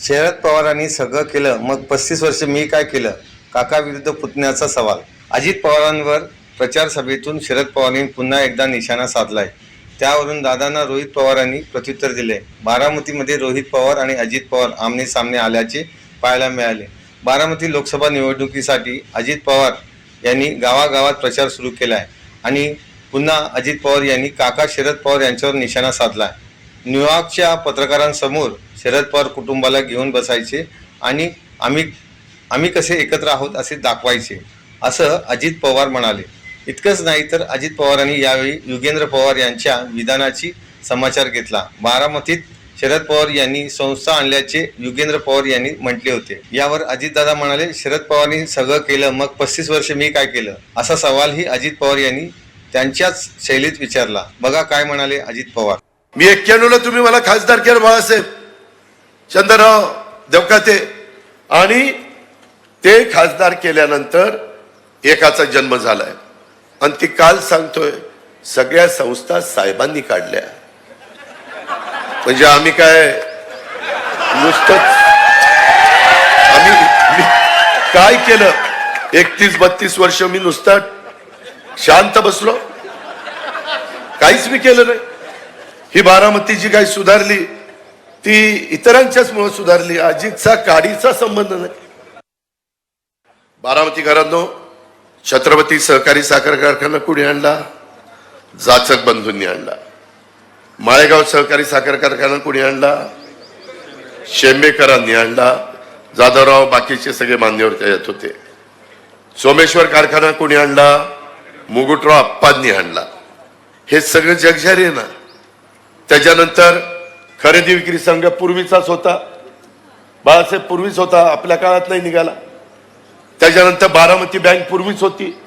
शरद पवारांनी सगळं केलं मग पस्तीस वर्ष मी काय केलं? काका विरुद्ध पुतण्याचा सवाल. अजित पवारांवर प्रचार सभेतून शरद पवारांनी पुन्हा एकदा निशाणा साधलाय. त्यावरून दादांना रोहित पवारांनी प्रत्युत्तर दिले बारामतीमध्ये रोहित पवार आणि अजित पवार आमने सामने आल्याचे पाहायला मिळाले. बारामती लोकसभा निवडणुकीसाठी अजित पवार यांनी गावागावात प्रचार सुरू केला आहे आणि पुन्हा अजित पवार यांनी काका शरद पवार यांच्यावर निशाणा साधला आहे न्यूयॉर्कच्या पत्रकारांसमोर शरद पवार कुटुंबाला घेऊन बसायचे आणि आम्ही आम्ही कसे एकत्र आहोत असे दाखवायचे असं अजित पवार म्हणाले. इतकंच नाही तर अजित पवारांनी यावेळी युगेंद्र पवार यांच्या विधानाची समाचार घेतला. बारामतीत शरद पवार यांनी संस्था आणल्याचे युगेंद्र पवार यांनी म्हटले होते. यावर अजितदादा म्हणाले शरद पवारांनी सगळं केलं मग पस्तीस वर्ष मी काय केलं? असा सवालही अजित पवार यांनी त्यांच्याच शैलीत विचारला. बघा काय म्हणाले अजित पवार. मी एक्क्याण्णवला तुम्ही मला खासदार केलं बाळासाहेब. चंद्रराव देवकाते. आणि ते खासदार केल्यानंतर एकाचा जन्म झालाय. आणि ती काल सांगतोय सगळ्या संस्था साहेबांनी काढल्या. म्हणजे आम्ही काय नुसतंच आम्ही काय केलं? एकतीस बत्तीस वर्ष मी नुसतं शांत बसलो. काहीच मी केलं नाही. ही बारामती जी काही सुधारली ती इतरांच्याच मुळे सुधारली अजितचा काडीचा संबंध नाही. बारामती घरांनो छत्रपती सहकारी साखर कारखाना कुणी आणला? जाचक बंधूंनी आणला. माळेगाव सहकारी साखर कारखाना कुणी आणला? शेंबेकरांनी आणला. जाधवराव बाकीचे सगळे मान्यवर त्याच्यात होते. सोमेश्वर कारखाना कोणी आणला? मुगुटराव अप्पांनी आणला. हे सगळं जगजारी आहे ना? त्याच्यानंतर खरेदी विक्री संघ पूर्वीचाच होता. बाळासाहेब पूर्वीच होता आपल्या काळात नाही निघाला. त्याच्यानंतर बारामती बँक पूर्वीच होती.